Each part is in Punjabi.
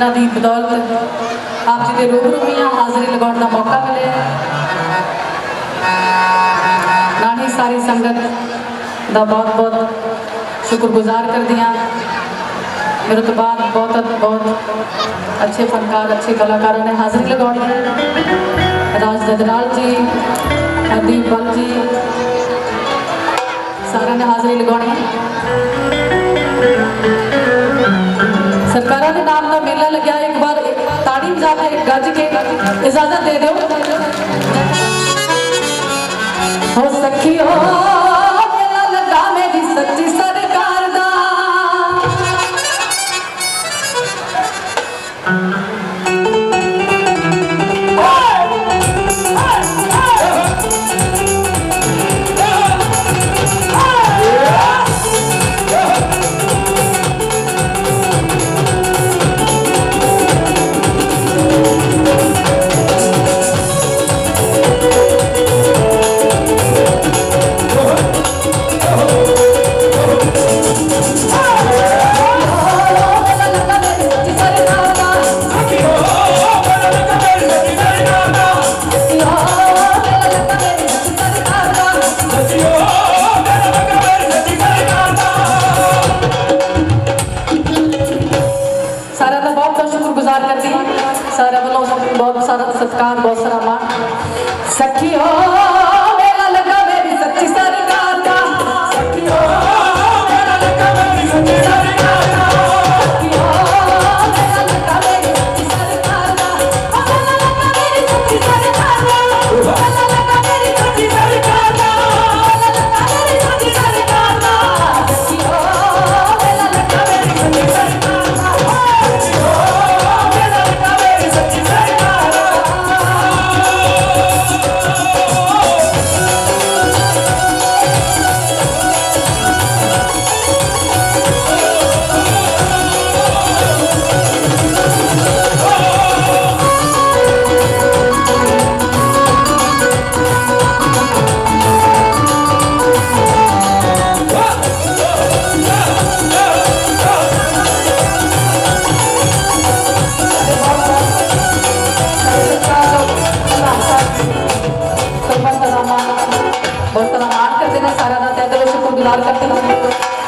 ਜਿਨ੍ਹਾਂ ਦੀ ਬਦੌਲਤ ਆਪ ਜੀ ਦੇ ਰੂਬਰੂ ਮੀਆਂ ਹਾਜ਼ਰੀ ਲਗਾਉਣ ਦਾ ਮੌਕਾ ਮਿਲਿਆ ਨਾਨੀ ਸਾਰੀ ਸੰਗਤ ਦਾ ਬਹੁਤ ਬਹੁਤ ਸ਼ੁਕਰਗੁਜ਼ਾਰ ਕਰਦੀ ਹਾਂ। ਮੇਰੇ ਤੋਂ ਬਾਅਦ ਬਹੁਤ ਬਹੁਤ ਅੱਛੇ ਫਨਕਾਰ, ਅੱਛੇ ਕਲਾਕਾਰਾਂ ਨੇ ਹਾਜ਼ਰੀ ਲਗਾਉਣੀ ਹੈ। ਰਾਜ ਦਦਰਾਲ ਜੀ, ਹਰਦੀਪ ਬਲ ਜੀ, ਸਾਰਿਆਂ ਨੇ ਹਾਜ਼ਰੀ ਲਗਾਉਣੀ ਹੈ। ਸਰਕਾਰਾਂ ਦੇ ਨਾਮ ਦਾ ਮੇਲਾ ਲੱਗਿਆ। ਇੱਕ ਵਾਰ ਤਾੜੀ ਵਜਾ ਕੇ ਗੱਜ ਕੇ ਇਜਾਜ਼ਤ ਦੇ ਦਿਓ। ਹੋ ਸਖੀਓ ਯਾਦ ਕਰਦਾ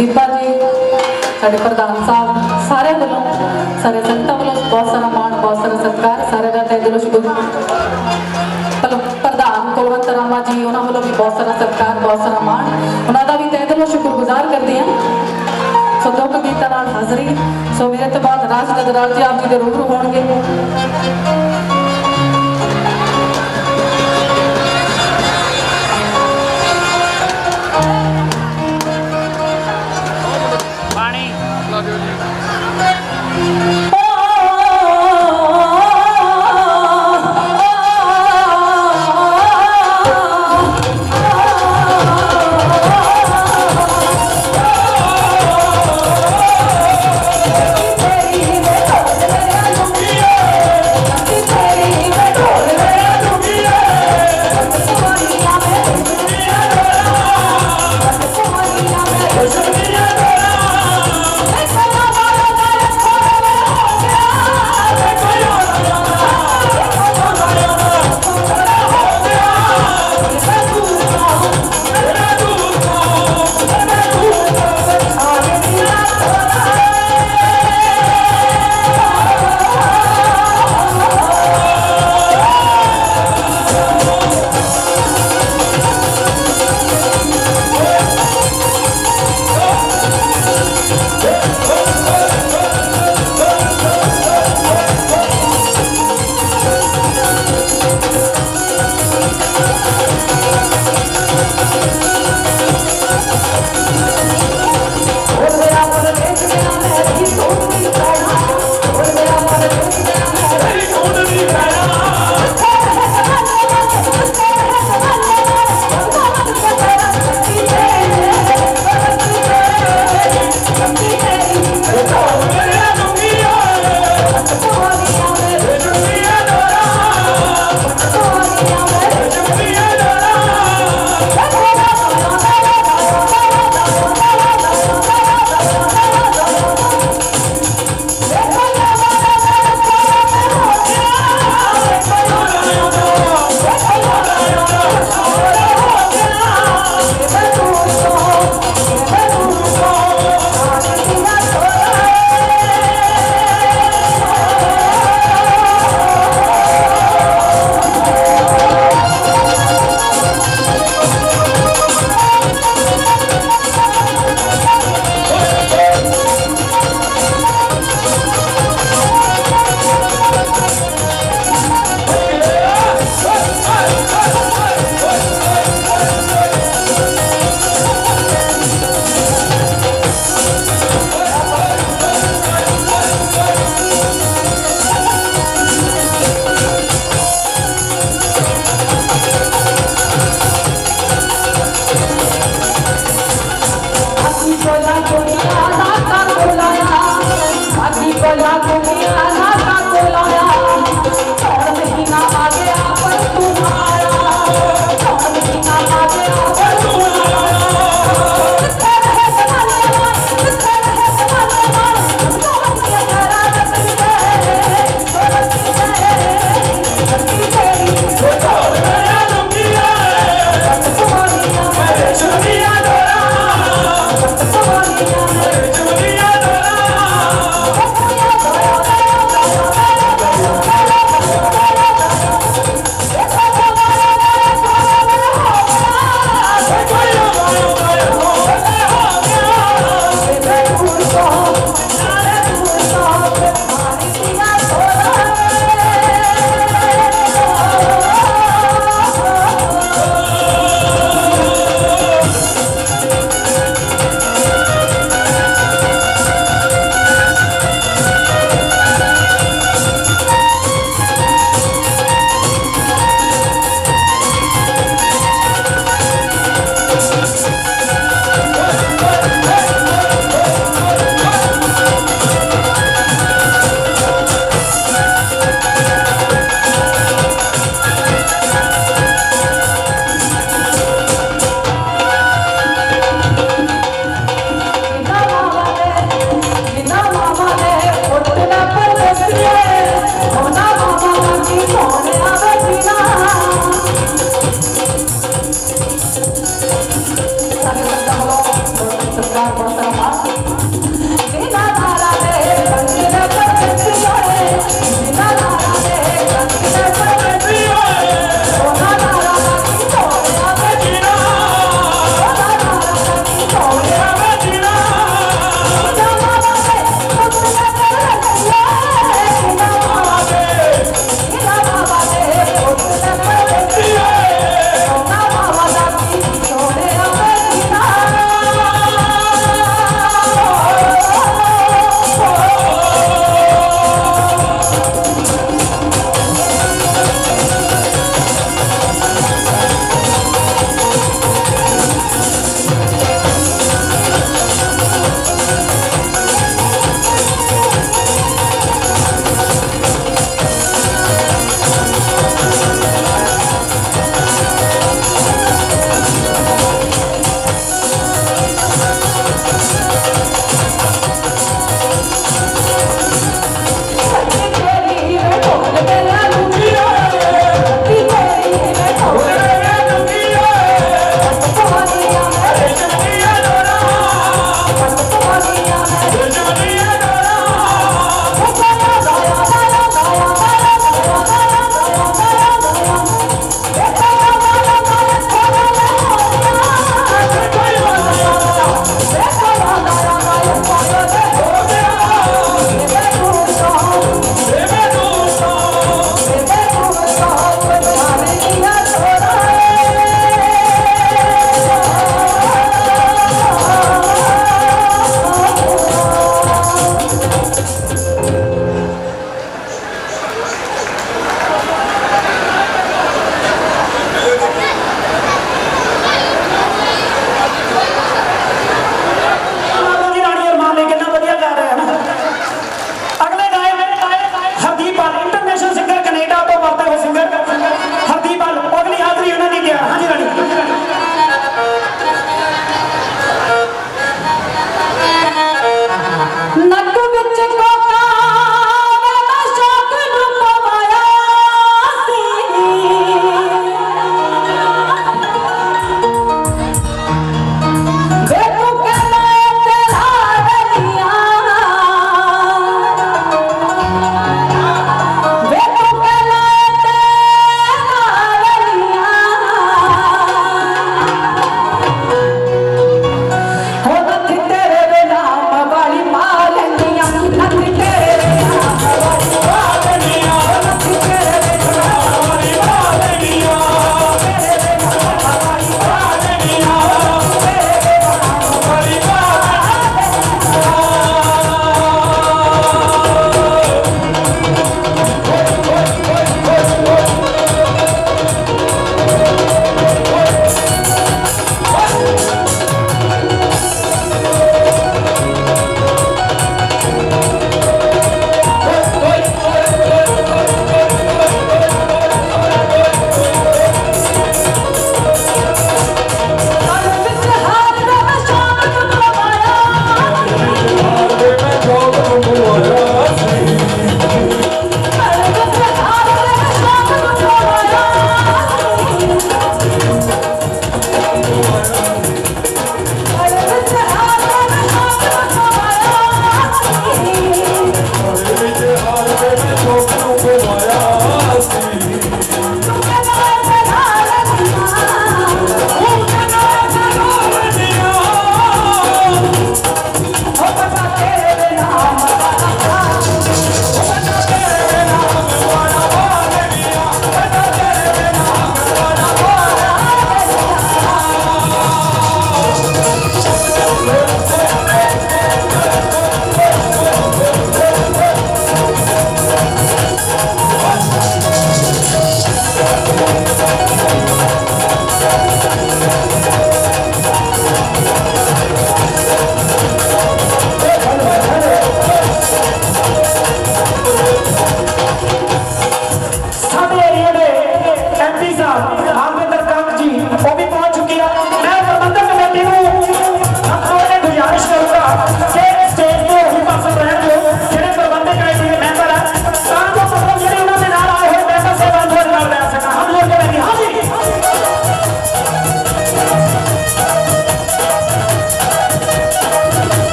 ਦੀਪਾ ਜੀ, ਸਾਡੇ ਪ੍ਰਧਾਨ ਸਾਹਿਬ ਸਾਰੇ ਵੱਲੋਂ, ਸਾਰੇ ਸੰਗਤਾਂ ਵੱਲੋਂ ਬਹੁਤ ਸਾਰਾ ਮਾਣ, ਬਹੁਤ ਸਾਰਾ ਸਤਿਕਾਰ ਸਾਰੇ ਦਾ ਤਹਿ ਦਿਲੋਂ ਸ਼ੁਕਰ ਪਲ- ਪ੍ਰਧਾਨ ਕੁਲਵੰਤ ਰਾਮਾ ਜੀ, ਉਹਨਾਂ ਵੱਲੋਂ ਵੀ ਬਹੁਤ ਸਾਰਾ ਸਤਿਕਾਰ, ਬਹੁਤ ਸਾਰਾ ਮਾਣ। ਉਹਨਾਂ ਦਾ ਵੀ ਤਹਿ ਦਿਲੋਂ ਸ਼ੁਕਰਗੁਜ਼ਾਰ ਕਰਦੇ ਹਾਂ। ਸੋ ਦੁੱਖ ਗੀਤਾਂ ਨਾਲ ਹਾਜ਼ਰੀ। ਸੋ ਮੇਰੇ ਤੋਂ ਬਾਅਦ ਰਾਜ ਨਗਰਾਲ ਜੀ ਆਪ ਜੀ ਦੇ ਰੂਬਰੂ ਹੋਣਗੇ।